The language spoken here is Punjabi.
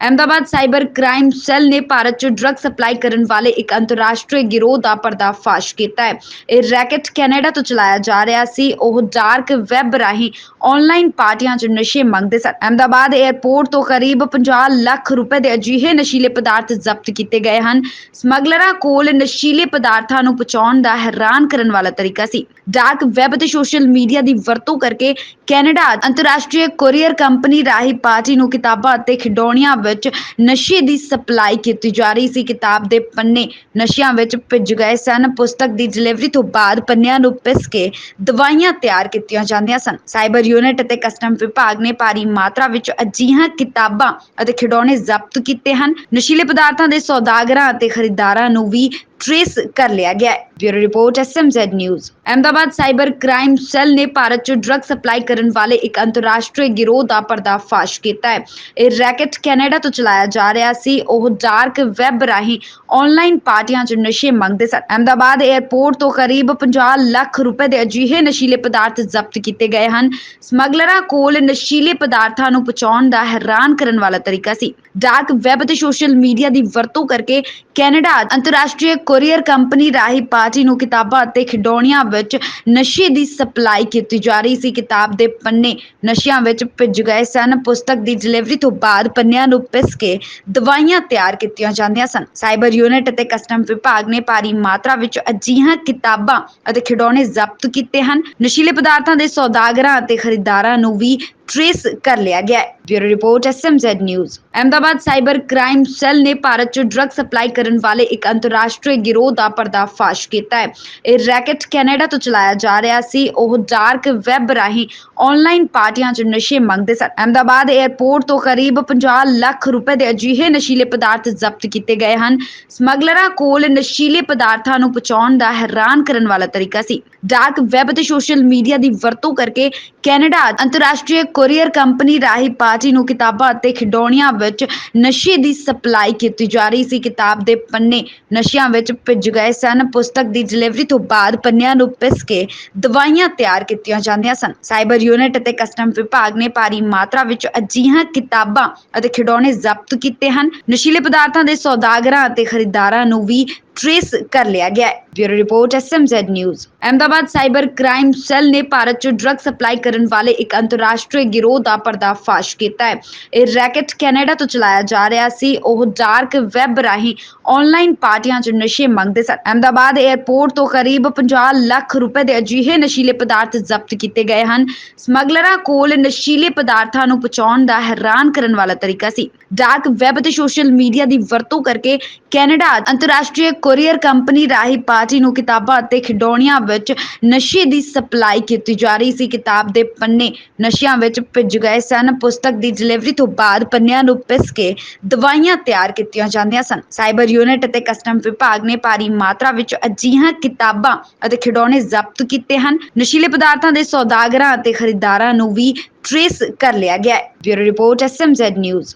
ਅਹਿਮਦਾਬਾਦ ਸਾਈਬਰ ਕ੍ਰਾਈਮ ਸੈੱਲ ਨੇ ਭਾਰਤ 'ਚ ਡਰੱਗ ਸਪਲਾਈ ਕਰਨ ਵਾਲੇ ਇੱਕ ਅੰਤਰਰਾਸ਼ਟਰੀ ਗਿਰੋਹ ਦਾ ਪਰਦਾਫਾਸ਼ ਕੀਤਾ ਹੈ। ਇਹ ਰੈਕਟ ਕੈਨੇਡਾ ਤੋਂ ਚਲਾਇਆ ਜਾ ਰਿਹਾ ਸੀ। ਉਹ ਡਾਰਕ ਵੈਬ ਰਾਹੀਂ ਆਨਲਾਈਨ ਪਾਰਟੀਆਂ 'ਚ ਨਸ਼ੇ ਮੰਗਦੇ ਸਨ। ਅਹਿਮਦਾਬਾਦ 에ਅਰਪੋਰਟ ਤੋਂ ਕਰੀਬ 50 ਲੱਖ ਰੁਪਏ ਦੇ ਅਜਿਹੇ ਨਸ਼ੀਲੇ ਪਦਾਰਥ ਜ਼ਬਤ ਕੀਤੇ ਗਏ ਹਨ। ਸਮਗਲਰਾਂ ਕੋਲ ਨਸ਼ੀਲੇ ਪਦਾਰਥਾਂ ਨੂੰ ਪਹੁੰਚਾਉਣ ਦਾ ਹੈਰਾਨ ਕਰਨ ਵਾਲਾ ਤਰੀਕਾ ਸੀ। ਡਾਰਕ ਵੈਬ ਤੇ ਸੋਸ਼ਲ ਮੀਡੀਆ ਦੀ ਵਰਤੋਂ ਕਰਕੇ ਕੈਨੇਡਾ ਅੰਤਰਰਾਸ਼ਟਰੀ ਕੋਰੀਅਰ ਕੰਪਨੀ ਰਾਹੀਂ ਪਾਰਟੀ ਨੂੰ ਕਿਤਾਬਾਂ ਅਤੇ ਖਿਡੌਣੀਆਂ ਵਿੱਚ ਨਸ਼ੇ ਦੀ ਸਪਲਾਈ ਕੀਤੀ ਜਾ ਰਹੀ ਸੀ। ਕਿਤਾਬ ਦੇ ਪੰਨੇ ਨਸ਼ਿਆਂ ਵਿੱਚ ਭਿੱਜ ਗਏ ਸਨ। ਪੁਸਤਕ ਦੀ ਡਿਲੀਵਰੀ ਤੋਂ ਬਾਅਦ ਪੰਨਿਆਂ ਨੂੰ ਪਿਸ ਕੇ ਦਵਾਈਆਂ ਤਿਆਰ ਕੀਤੀਆਂ ਜਾਂਦੀਆਂ ਸਨ। ਸਾਈਬਰ ਯੂਨਿਟ ਅਤੇ ਕਸਟਮ ਵਿਭਾਗ ਨੇ ਭਾਰੀ ਮਾਤਰਾ ਵਿੱਚ ਅਜਿਹੀਆਂ ਕਿਤਾਬਾਂ ਅਤੇ ਖਿਡੌਣੇ ਜ਼ਬਤ ਕੀਤੇ ਹਨ। ਨਸ਼ੀਲੇ ਪਦਾਰਥਾਂ ਦੇ ਸੌਦਾਗਰਾਂ ਅਤੇ ਖਰੀਦਦਾਰਾਂ ਨੂੰ ਵੀ ਟ੍ਰੇਸ ਕਰ ਲਿਆ ਗਿਆ ਹੈ। Bureau report SMZ news Ahmedabad cyber crime cell ਨੇ ਭਾਰਤ 'ਚ ਡਰੱਗ ਸਪਲਾਈ ਕਰਨ ਵਾਲੇ ਇੱਕ ਅੰਤਰਰਾਸ਼ਟਰੀ ਗਿਰੋਹ ਦਾ ਪਰਦਾਫਾਸ਼ ਕੀਤਾ ਹੈ। ਇਹ ਰੈਕਟ ਕੈਨੇਡਾ ਤੋਂ ਚਲਾਇਆ ਜਾ ਰਿਹਾ ਸੀ। ਉਹ ਡਾਰਕ ਵੈਬ ਰਾਹੀਂ ਆਨਲਾਈਨ ਪਾਰਟੀਆਂ 'ਚ ਨਸ਼ੇ ਮੰਗਦੇ ਸਨ। ਅਹਿਮਦਾਬਾਦ 에ਅਰਪੋਰਟ ਤੋਂ ਕਰੀਬ 50 ਲੱਖ ਰੁਪਏ ਦੇ ਅਜਿਹੇ ਨਸ਼ੀਲੇ ਪਦਾਰਥ ਜ਼ਬਤ ਕੀਤੇ ਗਏ ਹਨ। ਸਮਗਲਰਾਂ ਕੋਲ ਨਸ਼ੀਲੇ ਪਦਾਰਥਾਂ ਨੂੰ ਪਹੁੰਚਾਉਣ ਦਾ ਹੈਰਾਨ ਕਰਨ ਵਾਲਾ ਤਰੀਕਾ ਸੀ। ਡਾਰਕ ਵੈਬ ਤੇ ਸੋਸ਼ਲ ਮੀਡੀਆ ਦੀ ਵਰਤੋਂ ਕਰਕੇ ਕੈਨੇਡਾ ਅੰਤਰਰਾਸ਼ਟਰੀ ਕੋਰੀਅਰ ਕੰਪਨੀ ਰਾਹੀਂ ਪਾਰਟੀ ਨੂੰ ਕਿਤਾਬਾਂ ਅਤੇ ਖਿਡੌਣਿਆਂ ਵਿੱਚ ਨਸ਼ੇ ਦੀ ਸਪਲਾਈ ਕੀਤੀ ਜਾ ਰਹੀ ਸੀ। ਕਿਤਾਬ ਦੇ ਪੰਨੇ ਨਸ਼ਿਆਂ ਵਿੱਚ ਭਿੱਜ ਗਏ ਸਨ। ਪੁਸਤਕ ਦੀ ਡਿਲੀਵਰੀ ਤੋਂ ਬਾਅਦ ਪੰਨਿਆਂ ਨੂੰ ਪਿਸ ਕੇ ਦਵਾਈਆਂ ਤਿਆਰ ਕੀਤੀਆਂ ਜਾਂਦੀਆਂ ਸਨ। ਸਾਈਬਰ ਯੂਨਿਟ ਅਤੇ ਕਸਟਮ ਵਿਭਾਗ ਨੇ ਭਾਰੀ ਮਾਤਰਾ ਵਿੱਚ ਅਜਿਹੀਆਂ ਕਿਤਾਬਾਂ ਅਤੇ ਖਿਡੌਣੇ ਜ਼ਬਤ ਕੀਤੇ ਹਨ। ਨਸ਼ੀਲੇ ਪਦਾਰਥਾਂ ਦੇ ਸੌਦਾਗਰਾਂ ਅਤੇ ਖਰੀਦਦਾਰਾਂ ਨੂੰ ਵੀ ਟ੍ਰੇਸ ਕਰ ਲਿਆ ਗਿਆ ਹੈ। Bureau report SMZ news Ahmedabad cyber crime cell ਨੇ ਭਾਰਤ 'ਚ ਡਰੱਗ ਸਪਲਾਈ ਕਰਨ ਵਾਲੇ ਇੱਕ ਅੰਤਰਰਾਸ਼ਟਰੀ ਗਿਰੋਹ ਦਾ ਪਰਦਾਫਾਸ਼ ਕੀਤਾ ਹੈ। ਇਹ ਰੈਕਟ ਕੈਨੇਡਾ ਤੋਂ ਚਲਾਇਆ ਜਾ ਰਿਹਾ ਸੀ। ਉਹ ਡਾਰਕ ਵੈਬ ਰਾਹੀਂ ਆਨਲਾਈਨ ਪਾਰਟੀਆਂ 'ਚ ਨਸ਼ੇ ਮੰਗਦੇ ਸਨ। ਅਹਿਮਦਾਬਾਦ 에ਅਰਪੋਰਟ ਤੋਂ ਕਰੀਬ 50 ਲੱਖ ਰੁਪਏ ਦੇ ਅਜਿਹੇ ਨਸ਼ੀਲੇ ਪਦਾਰਥ ਜ਼ਬਤ ਕੀਤੇ ਗਏ ਹਨ। ਸਮਗਲਰਾਂ ਕੋਲ ਨਸ਼ੀਲੇ ਪਦਾਰਥਾਂ ਨੂੰ ਪਹੁੰਚਾਉਣ ਦਾ ਹੈਰਾਨ ਕਰਨ ਵਾਲਾ ਤਰੀਕਾ ਸੀ। ਡਾਰਕ ਵੈਬ ਤੇ ਸੋਸ਼ਲ ਮੀਡੀਆ ਦੀ ਵਰਤੋਂ ਕਰਕੇ ਕੈਨੇਡਾ ਅੰਤਰਰਾਸ਼ਟਰੀ ਕੋਰੀਅਰ ਕੰਪਨੀ ਰਾਹੀਂ ਪਾਰਟੀ ਨੂੰ ਕਿਤਾਬਾਂ ਅਤੇ ਖਿਡੌਣਿਆਂ ਵਿੱਚ ਨਸ਼ੇ ਦੀ ਸਪਲਾਈ ਕੀਤੀ ਜਾ ਰਹੀ ਸੀ। ਕਿਤਾਬ ਦੇ ਪੰਨੇ ਨਸ਼ਿਆਂ ਵਿੱਚ ਭਿੱਜ ਗਏ ਸਨ। ਪੁਸਤਕ ਦੀ ਡਿਲੀਵਰੀ ਤੋਂ ਬਾਅਦ ਪੰਨਿਆਂ ਨੂੰ ਪਿਸ ਕੇ ਦਵਾਈਆਂ ਤਿਆਰ ਕੀਤੀਆਂ ਜਾਂਦੀਆਂ ਸਨ। ਸਾਈਬਰ ਯੂਨਿਟ ਅਤੇ ਕਸਟਮ ਵਿਭਾਗ ਨੇ ਭਾਰੀ ਮਾਤਰਾ ਵਿੱਚ ਅਜਿਹੀਆਂ ਕਿਤਾਬਾਂ ਅਤੇ ਖਿਡੌਣੇ ਜ਼ਬਤ ਕੀਤੇ ਹਨ। ਨਸ਼ੀਲੇ ਪਦਾਰਥਾਂ ਦੇ ਸੌਦਾਗਰਾਂ ਅਤੇ ਖਰੀਦਦਾਰਾਂ ਨੂੰ ਵੀ ਟ੍ਰੇਸ ਕਰ ਲਿਆ ਗਿਆ ਹੈ। Bureau report SMZ news Ahmedabad cyber crime cell ਨੇ ਭਾਰਤ 'ਚ ਡਰੱਗ ਸਪਲਾਈ ਕਰਨ ਵਾਲੇ ਇੱਕ ਅੰਤਰਰਾਸ਼ਟਰੀ ਗਿਰੋਹ ਦਾ ਪਰਦਾਫਾਸ਼ ਕੀਤਾ ਹੈ। ਇਹ ਰੈਕਟ ਕੈਨੇਡਾ ਤੋਂ ਚਲਾਇਆ ਜਾ ਰਿਹਾ ਸੀ। ਉਹ ਡਾਰਕ ਵੈਬ ਰਾਹੀਂ ਆਨਲਾਈਨ ਪਾਰਟੀਆਂ 'ਚ ਨਸ਼ੇ ਮੰਗਦੇ ਸਨ। ਅਹਿਮਦਾਬਾਦ 에ਅਰਪੋਰਟ ਤੋਂ ਕਰੀਬ 50 ਲੱਖ ਰੁਪਏ ਦੇ ਅਜਿਹੇ ਨਸ਼ੀਲੇ ਪਦਾਰਥ ਜ਼ਬਤ ਕੀਤੇ ਗਏ ਹਨ। ਸਮਗਲਰਾਂ ਕੋਲ ਨਸ਼ੀਲੇ ਪਦਾਰਥਾਂ ਨੂੰ ਪਹੁੰਚਾਉਣ ਦਾ ਹੈਰਾਨ ਕਰਨ ਵਾਲਾ ਤਰੀਕਾ ਸੀ। ਡਾਰਕ ਵੈਬ ਤੇ ਸੋਸ਼ਲ ਮੀਡੀਆ ਦੀ ਵਰਤੋਂ ਕਰਕੇ ਕੈਨੇਡਾ ਅੰਤਰਰਾਸ਼ਟਰੀ ਕੋਰੀਅਰ ਕੰਪਨੀ ਰਾਹੀਂ ਪਾਰਟੀ ਨੂੰ ਕਿਤਾਬਾਂ ਅਤੇ ਖਿਡੌਣਿਆਂ ਵਿੱਚ ਨਸ਼ੇ ਦੀ ਸਪਲਾਈ ਕੀਤੀ ਜਾ ਰਹੀ ਸੀ। ਕਿਤਾਬ ਦੇ ਪੰਨੇ ਨਸ਼ਿਆਂ ਵਿੱਚ ਭਿੱਜ ਗਏ ਸਨ। ਪੁਸਤਕ ਦੀ ਡਿਲੀਵਰੀ ਤੋਂ ਬਾਅਦ ਪੰਨਿਆਂ ਨੂੰ ਪਿਸ ਕੇ ਦਵਾਈਆਂ ਤਿਆਰ ਕੀਤੀਆਂ ਜਾਂਦੀਆਂ ਸਨ। ਸਾਈਬਰ ਯੂਨਿਟ ਅਤੇ ਕਸਟਮ ਵਿਭਾਗ ਨੇ ਭਾਰੀ ਮਾਤਰਾ ਵਿੱਚ ਅਜਿਹੀਆਂ ਕਿਤਾਬਾਂ ਅਤੇ ਖਿਡੌਣੇ ਜ਼ਬਤ ਕੀਤੇ ਹਨ। ਨਸ਼ੀਲੇ ਪਦਾਰਥਾਂ ਦੇ ਸੌਦਾਗਰਾਂ ਅਤੇ ਖਰੀਦਦਾਰਾਂ ਨੂੰ ਵੀ ਟ੍ਰੇਸ ਕਰ ਲਿਆ ਗਿਆ ਹੈ। Bureau report SMZ news.